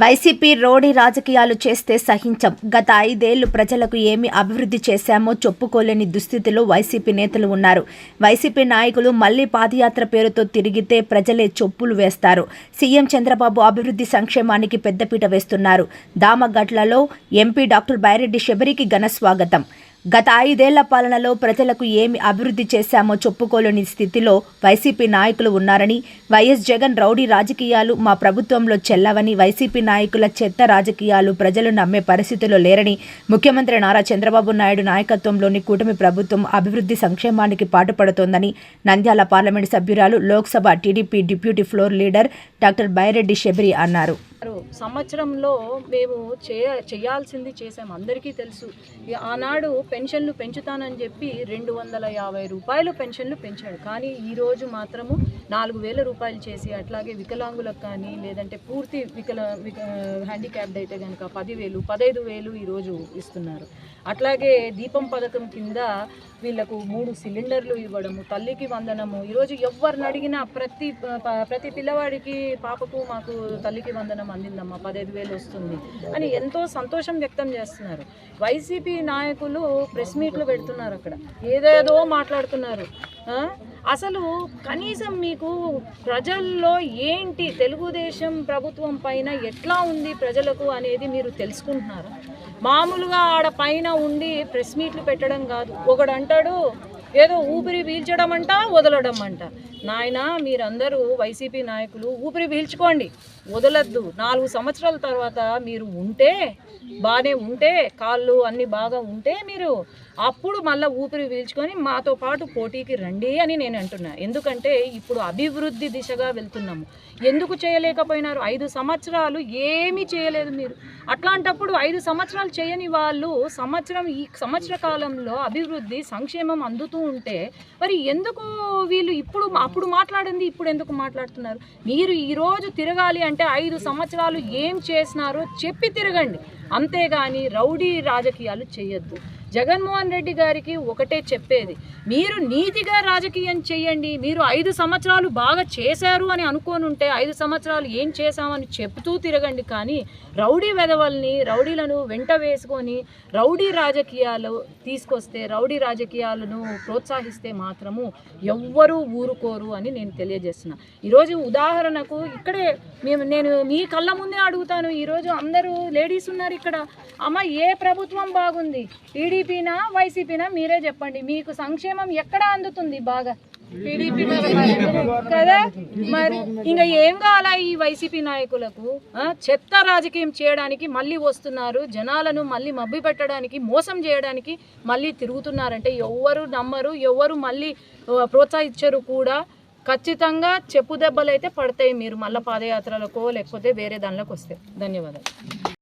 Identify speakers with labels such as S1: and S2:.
S1: YCP రోడి రాజకీయాలు చేస్తే సహించం. గత ఐదేళ్ళు ప్రజలకు ఏమి అభివృద్ధి చేశామో చెప్పుకోలేని దుస్థితిలో వైసీపీ నేతలు ఉన్నారు. వైసీపీ నాయకులు మళ్ళీ పాదయాత్ర పేరుతో తిరిగితే ప్రజలే చొప్పులు వేస్తారు. సీఎం చంద్రబాబు అభివృద్ధి సంక్షేమానికి పెద్దపీట వేస్తున్నారు. దామగట్లలో ఎంపీ డాక్టర్ బైరెడ్డి శబరికి ఘన స్వాగతం. గత ఐదేళ్ళ పాలనలో ప్రజలకు ఏమి అభివృద్ధి చేశామో చెప్పుకోలేని స్థితిలో వైసీపీ నాయకులు ఉన్నారని వైఎస్ జగన్ రౌడీ రాజకీయాలు మా ప్రభుత్వంలో చెల్లవని వైసీపీ నాయకుల చెత్త రాజకీయాలు ప్రజలు నమ్మే పరిస్థితిలో లేరని ముఖ్యమంత్రి నారా చంద్రబాబు నాయుడు నాయకత్వంలోని కూటమి ప్రభుత్వం అభివృద్ధి సంక్షేమానికి పాటుపడుతోందని నంద్యాల పార్లమెంటు సభ్యురాలు Lok Sabha TDP deputy floor leader doctor Byreddy Shabari అన్నారు.
S2: సంవత్సరంలో మేము చేయ చేయాల్సింది చేసాం అందరికీ తెలుసు. ఆనాడు పెన్షన్లు పెంచుతానని చెప్పి రెండు వందల యాభై రూపాయలు పెన్షన్లు పెంచాడు. కానీ ఈరోజు మాత్రము నాలుగు వేల రూపాయలు చేసి అట్లాగే వికలాంగులకు కానీ లేదంటే పూర్తి వికల విక హ్యాండిక్యాప్డ్ అయితే కనుక పదివేలు పదహైదు వేలు ఈరోజు ఇస్తున్నారు. అట్లాగే దీపం పథకం కింద వీళ్ళకు మూడు సిలిండర్లు ఇవ్వడము తల్లికి వందనము. ఈరోజు ఎవరిని అడిగినా ప్రతి ప- ప్రతి పిల్లవాడికి పాపకు మాకు తల్లికి వందనం అందిందమ్మా. పదహైదు వేలు వస్తుంది అని ఎంతో సంతోషం వ్యక్తం చేస్తున్నారు. వైసీపీ నాయకులు ప్రెస్ మీట్లు పెడుతున్నారు అక్కడ. ఏదేదో మాట్లాడుతున్నారు. అసలు కనీసం మీకు ప్రజల్లో ఏంటి తెలుగుదేశం ప్రభుత్వం పైన ఎట్లా ఉంది ప్రజలకు అనేది మీరు తెలుసుకుంటున్నారు? మామూలుగా ఆడ పైన ఉండి ప్రెస్ మీట్లు పెట్టడం కాదు. ఒకడు అంటాడు ఏదో ఊపిరి పీల్చడం అంట వదలడం అంట నాయన మీరందరూ వైసీపీ నాయకులు ఊపిరి పీల్చుకోండి. వదలద్దు. నాలుగు సంవత్సరాల తర్వాత మీరు ఉంటే బాగానే ఉంటే కాళ్ళు అన్నీ బాగా ఉంటే మీరు అప్పుడు మళ్ళీ ఊపిరి పీల్చుకొని మాతో పాటు పోటీకి రండి అని నేను అంటున్నా. ఎందుకంటే ఇప్పుడు అభివృద్ధి దిశగా వెళ్తున్నాము. ఎందుకు చేయలేకపోయినారు? ఐదు సంవత్సరాలు ఏమీ చేయలేదు మీరు. అట్లాంటప్పుడు ఐదు సంవత్సరాలు చేయని వాళ్ళు సంవత్సరం ఈ సంవత్సర కాలంలో అభివృద్ధి సంక్షేమం అందుతూ ఉంటే మరి ఎందుకు వీళ్ళు ఇప్పుడు అప్పుడు మాట్లాడింది ఇప్పుడు ఎందుకు మాట్లాడుతున్నారు? మీరు ఈరోజు తిరగాలి అంటే ఐదు సంవత్సరాలు ఏం చేసినారో చెప్పి తిరగండి. అంతేగాని రౌడీ రాజకీయాలు చేయొద్దు. జగన్మోహన్ రెడ్డి గారికి ఒకటే చెప్పేది మీరు నీతిగా రాజకీయం చేయండి మీరు ఐదు సంవత్సరాలు బాగా చేశారు అని అనుకోని ఉంటే ఐదు సంవత్సరాలు ఏం చేశామని చెప్తూ తిరగండి కానీ రౌడీ వెధవల్ని రౌడీలను వెంట వేసుకొని రౌడీ రాజకీయాలు తీసుకొస్తే రౌడీ రాజకీయాలను ప్రోత్సహిస్తే మాత్రము ఎవ్వరూ ఊరుకోరు అని నేను తెలియజేస్తున్నా. ఈరోజు ఉదాహరణకు ఇక్కడే మేము నేను మీ కళ్ళ ముందే అడుగుతాను ఈరోజు అందరూ లేడీస్ ఉన్నారు ఇక్కడ. అమ్మ ఏ ప్రభుత్వం బాగుంది? టీడీపీనా వైసీపీనా? మీరే చెప్పండి. మీకు సంక్షేమం ఎక్కడ అందుతుంది బాగా? టీడీపీ కదా? మరి ఇంకా ఏం కావాలా ఈ వైసీపీ నాయకులకు? చెత్త రాజకీయం చేయడానికి మళ్ళీ వస్తున్నారు. జనాలను మళ్ళీ మభ్య పెట్టడానికి మోసం చేయడానికి మళ్ళీ తిరుగుతున్నారంటే ఎవ్వరు నమ్మరు. ఎవ్వరు మళ్ళీ ప్రోత్సహించరు కూడా. ఖచ్చితంగా చెప్పు దెబ్బలు అయితే పడతాయి మీరు మళ్ళీ పాదయాత్రలకో లేకపోతే వేరే దానిలోకి వస్తే. ధన్యవాదాలు.